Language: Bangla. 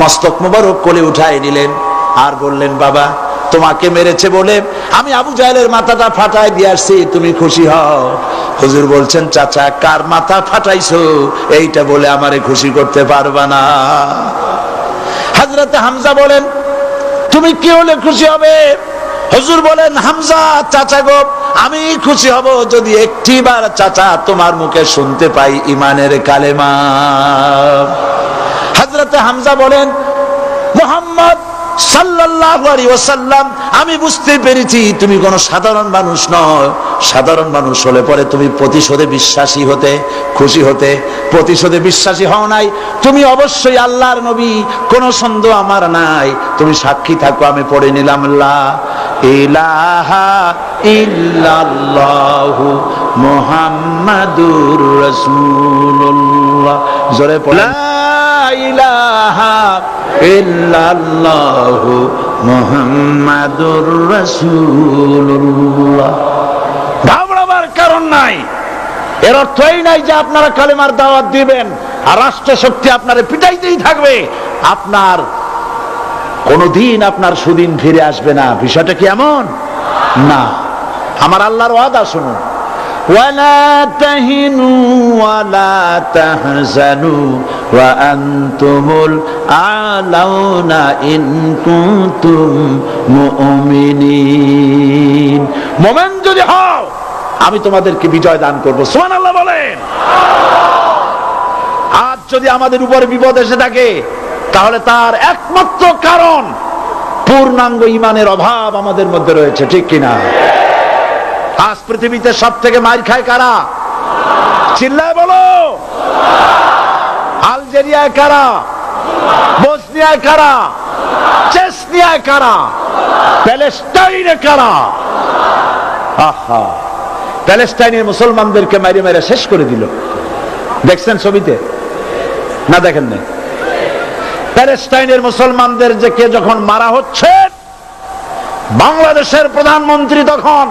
মস্তক মুবারক কোলে উঠাই নিলেন। আর বললেন, বাবা, তোমাকে মেরেছে বলে আমি আবু জাহেলের মাথাটা ফাটাই দিয়ে আসছি, তুমি খুশি হও। হুজুর বলছেন, চাচা, কার মাথা ফাটাইছো? এইটা বলে আমারে খুশি করতে পারবা না। হাজরাতে হামজা বলেন, তুমি কি হলে খুশি হবে? হুজুর বলেন, হামজা, চাচা গো আমি খুশি হব যদি একটি বার চাচা তোমার মুখে শুনতে পাই ইমানের কালেমা। হাজরতে হামজা বলেন, মোহাম্মদ আমি বুঝতে পেরেছি তুমি কোনো সাধারণ মানুষ নয়। সাধারণ মানুষ হলে পরে তুমি প্রতিশোধে বিশ্বাসী হতে, খুশি হতে, প্রতিশোধে বিশ্বাসী হও নাই। তুমি অবশ্যই আল্লাহর নবী, কোনো সন্দেহ আমার নাই। তুমি সাক্ষী থাকো, আমি পড়ে নিলাম ইলাহা রাসূলুল্লাহ। জোরে পড়ে কারণ নাই। এর নাই যে আপনারা কালেমার দাওয়াত দিবেন আর রাষ্ট্র শক্তি আপনারে পিটাইতেই থাকবে। আপনার কোনদিন আপনার সুদিন ফিরে আসবে না। বিষয়টা কি এমন? না। আমার আল্লাহর ওয়াদা শুনুন। ولا تهنوا ولا تحزنوا وأنتم الأعلون إن كنتم مؤمنين মোমেন যদি হও আমি তোমাদেরকে বিজয় দান করবো সুমান আল্লাহ বলেন আজ যদি আমাদের উপরে বিপদ এসে থাকে তাহলে তার একমাত্র কারণ পূর্ণাঙ্গ ইমানের অভাব আমাদের মধ্যে রয়েছে ঠিক কিনা আজ পৃথিবীতে সব থেকে মার খায় কারা? চিল্লায় বলো। আলজেরিয়ায় কারা? বসনিয়ায় কারা? চেসনিয়ায় কারা? প্যালেস্টাইনে কারা? আহা। প্যালেস্টাইনের মুসলমানদেরকে মারি মেরে শেষ করে দিল। দেখছেন ছবিতে? না দেখেন না প্যালেস্টাইনের মুসলমানদের যে কে যখন মারা হচ্ছে, বাংলাদেশের প্রধানমন্ত্রী তখন